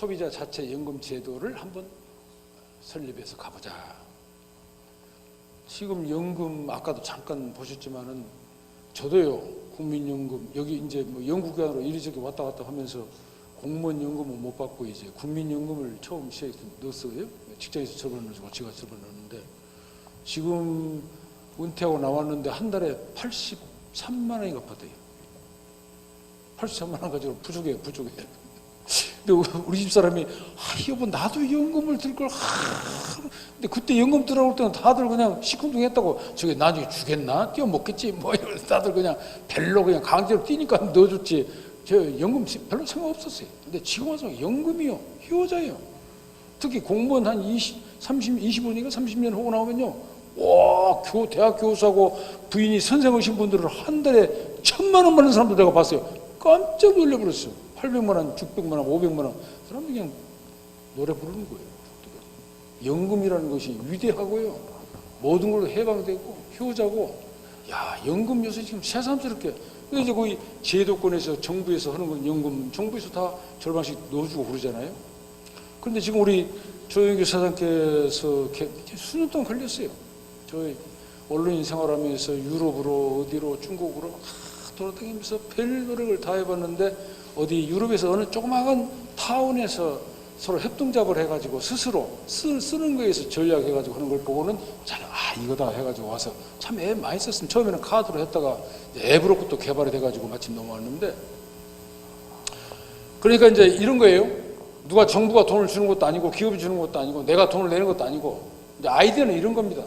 소비자 자체 연금 제도를 한번 설립해서 가보자. 지금 연금 아까도 잠깐 보셨지만은 저도요 국민연금 여기 이제 뭐 연구기관으로 이리저리 왔다 갔다 하면서 공무원 연금은 못 받고 이제 국민연금을 처음 시작해서 넣었어요. 직장에서 접어넣어주고 제가 접어넣었는데 지금 은퇴하고 나왔는데 한 달에 83만 원인가 받아요. 83만 원 가지고 부족해요, 부족해. 근데 우리 집 사람이 아 여보 나도 연금을 들 걸. 하. 근데 그때 연금 들어올 때는 다들 그냥 시큰둥했다고 저게 나중에 주겠나 뛰어 먹겠지 뭐 이러면서 다들 그냥 별로 그냥 강제로 뛰니까 넣어줬지. 저 연금 별로 생각 없었어요. 근데 지금 와서 연금이요 효자예요. 특히 공무원 한 20, 30, 25년인가 30년 하고 나오면요. 와, 교, 대학 교수하고 부인이 선생하신 분들을 한 달에 천만 원 버는 사람도 내가 봤어요. 깜짝 놀래버렸어요. 800만 원, 600만 원, 500만 원. 사람들이 그냥 노래 부르는 거예요. 연금이라는 것이 위대하고요. 모든 걸로 해방되고 효자고 야, 연금 요새 지금 새삼스럽게 이제 거기 제도권에서 정부에서 하는 건 연금 정부에서 다 절반씩 넣어주고 그러잖아요. 그런데 지금 우리 조영규 사장께서 개- 수년 동안 걸렸어요. 저희 언론인 생활하면서 유럽으로 어디로 중국으로 막 돌아다니면서 별 노력을 다 해봤는데 어디 유럽에서 어느 조그마한 타운에서 서로 협동작업을 해가지고 스스로 쓰, 쓰는 거에서 전략해가지고 하는 걸 보고는 잘, 아, 이거다 해가지고 와서 참애 많이 썼으면 처음에는 카드로 했다가 앱으로 또 개발이 돼가지고 마침 넘어왔는데 그러니까 이제 이런 거예요. 누가 정부가 돈을 주는 것도 아니고 기업이 주는 것도 아니고 내가 돈을 내는 것도 아니고 이제 아이디어는 이런 겁니다.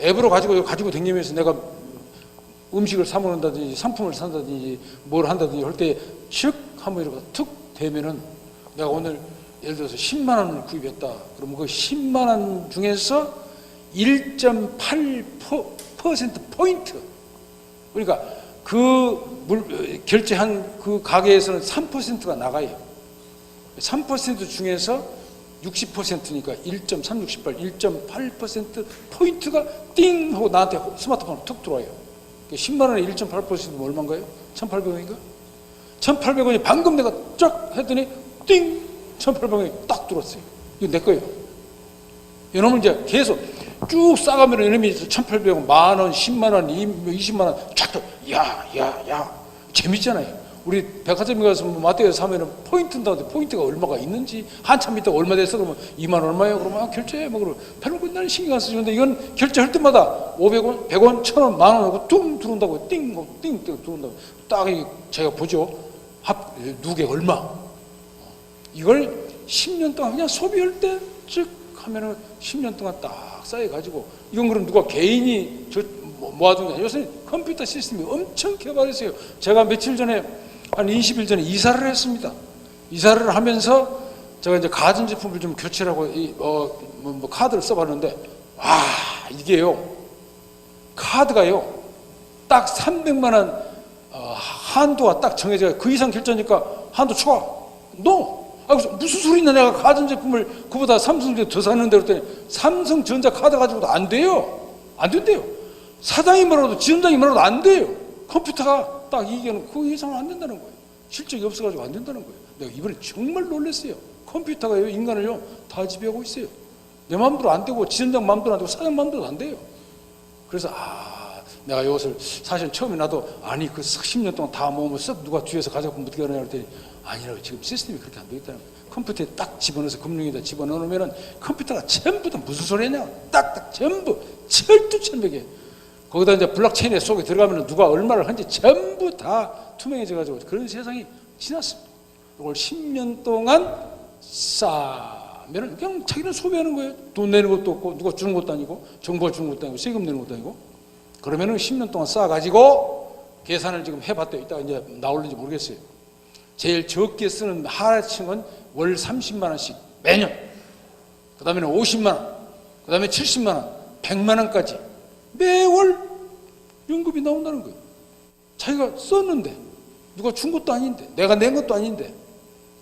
앱으로 가지고 가지고 다니면서 내가 음식을 사 먹는다든지 상품을 산다든지 뭘 한다든지 할 때 즉 한번 이렇게 툭 되면은 내가 오늘 예를 들어서 10만 원을 구입했다. 그러면 그 10만 원 중에서 1.8% 포인트. 그러니까 그 물, 결제한 그 가게에서는 3%가 나가요. 3% 중에서 60%니까 1.368, 1.8% 포인트가 띵 하고 나한테 스마트폰으로 툭 들어와요. 10만 원에 1.8%면 얼마인가요? 1,800원인가? 1,800원이 방금 내가 쫙 했더니 띵! 1,800원이 딱 들어왔어요. 이거 내 거예요. 이놈은 이제 계속 쭉 싸가면 이놈이 1,800원, 만 원, 10만 원, 20만 원, 쫙, 야, 야, 야. 재밌잖아요. 우리 백화점에 가서 뭐 마트에서 사면은 포인트 인다는데 포인트가 얼마가 있는지 한참 있다가 얼마 됐어 그러면 2만 원 얼마예요? 그러면 아, 결제해 뭐 그러면 별로 그날 신경 안 쓰는데 이건 결제할 때마다 500원, 100원, 1000원, 만원 하고 뚱 들어온다고 띵, 뭐 띵, 띵 들어온다고 딱 제가 보죠. 합 누게 얼마? 이걸 10년 동안 그냥 소비할 때쭉 하면은 10년 동안 딱 쌓여가지고 이건 그럼 누가 개인이 저 모- 모아둔 게 요새 컴퓨터 시스템이 엄청 개발했어요. 제가 며칠 전에 한 20일 전에 이사를 했습니다. 이사를 하면서 제가 이제 가전제품을 좀 교체하고 이, 어, 뭐, 뭐 카드를 써봤는데 와 이게요 카드가요 딱 300만 원 어, 한도가 딱 정해져 그 이상 결제니까 한도 초과 노 아, 무슨 소리 있나? 내가 가전 제품을 그보다 삼성전자 더 샀는데 그랬더니 삼성전자 카드 가지고도 안 돼요. 안 된대요. 사장이 말하도 지점장이 말하도 안 돼요. 컴퓨터가 딱 이게는 그 이상은 안 된다는 거예요. 실적이 없어가지고 안 된다는 거예요. 내가 이번에 정말 놀랐어요. 컴퓨터가요 인간을요 다 지배하고 있어요. 내 마음대로 안 되고 지점장 마음대로 안 되고 사장 마음대로 안 돼요. 그래서 아 내가 이것을 사실 처음에 나도 아니 그 10년 동안 다 모으면 썩 누가 뒤에서 가져가면 어떻게 하냐 그랬더니 아니라고 지금 시스템이 그렇게 안 되어 있다는 거예요. 컴퓨터에 딱 집어넣어서 금융에다 집어넣으면은 컴퓨터가 전부 다 무슨 소리 냐 딱딱 전부 철두철미게 거기다 이제 블록체인에 속에 들어가면 누가 얼마를 한지 전부 다 투명해져 가지고 그런 세상이 지났습니다. 이걸 10년 동안 싸면은 그냥 자기는 소비하는 거예요. 돈 내는 것도 없고 누가 주는 것도 아니고 정부가 주는 것도 아니고 세금 내는 것도 아니고 그러면은 10년 동안 쌓아가지고 계산을 지금 해봤대요. 이따가 이제 나올는지 모르겠어요. 제일 적게 쓰는 하층은 월 30만 원씩 매년. 그 다음에는 50만 원. 그 다음에 70만 원. 100만 원까지 매월 연금이 나온다는 거예요. 자기가 썼는데 누가 준 것도 아닌데 내가 낸 것도 아닌데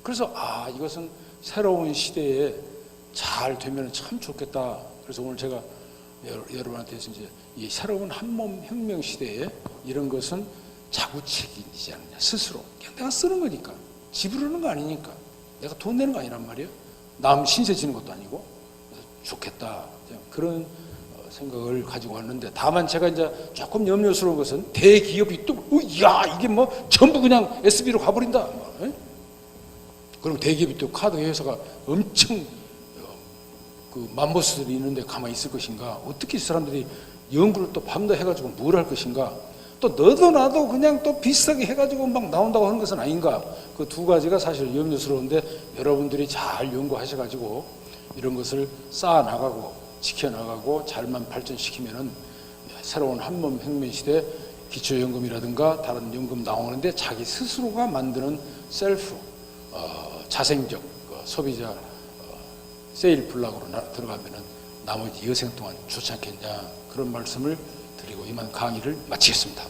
그래서 아 이것은 새로운 시대에 잘 되면 참 좋겠다. 그래서 오늘 제가 여러- 여러분한테 이제 이 새로운 한몸 혁명 시대에 이런 것은 자구 책임이지 않느냐 스스로 그냥 내가 쓰는 거니까 지불하는 거 아니니까 내가 돈 내는 거 아니란 말이에요. 남 신세 지는 것도 아니고 좋겠다 그런 어, 생각을 가지고 왔는데 다만 제가 이제 조금 염려스러운 것은 대기업이 또 어, 야 이게 뭐 전부 그냥 SB로 가버린다. 뭐, 에? 그럼 대기업이 또 카드 회사가 엄청 어, 그 맘보스들이 있는데 가만히 있을 것인가? 어떻게 이 사람들이 연구를 또 밤낮 해가지고 뭘 할 것인가? 또 너도 나도 그냥 또 비슷하게 해가지고 막 나온다고 하는 것은 아닌가? 그 두 가지가 사실 염려스러운데 여러분들이 잘 연구하셔가지고 이런 것을 쌓아 나가고 지켜 나가고 잘만 발전시키면은 새로운 한몸 혁명 시대 기초연금이라든가 다른 연금 나오는데 자기 스스로가 만드는 셀프 어, 자생적 어, 소비자 어, 세일 블락으로 나- 들어가면은 나머지 여생 동안 좋지 않겠냐 그런 말씀을 드리고 이만 강의를 마치겠습니다.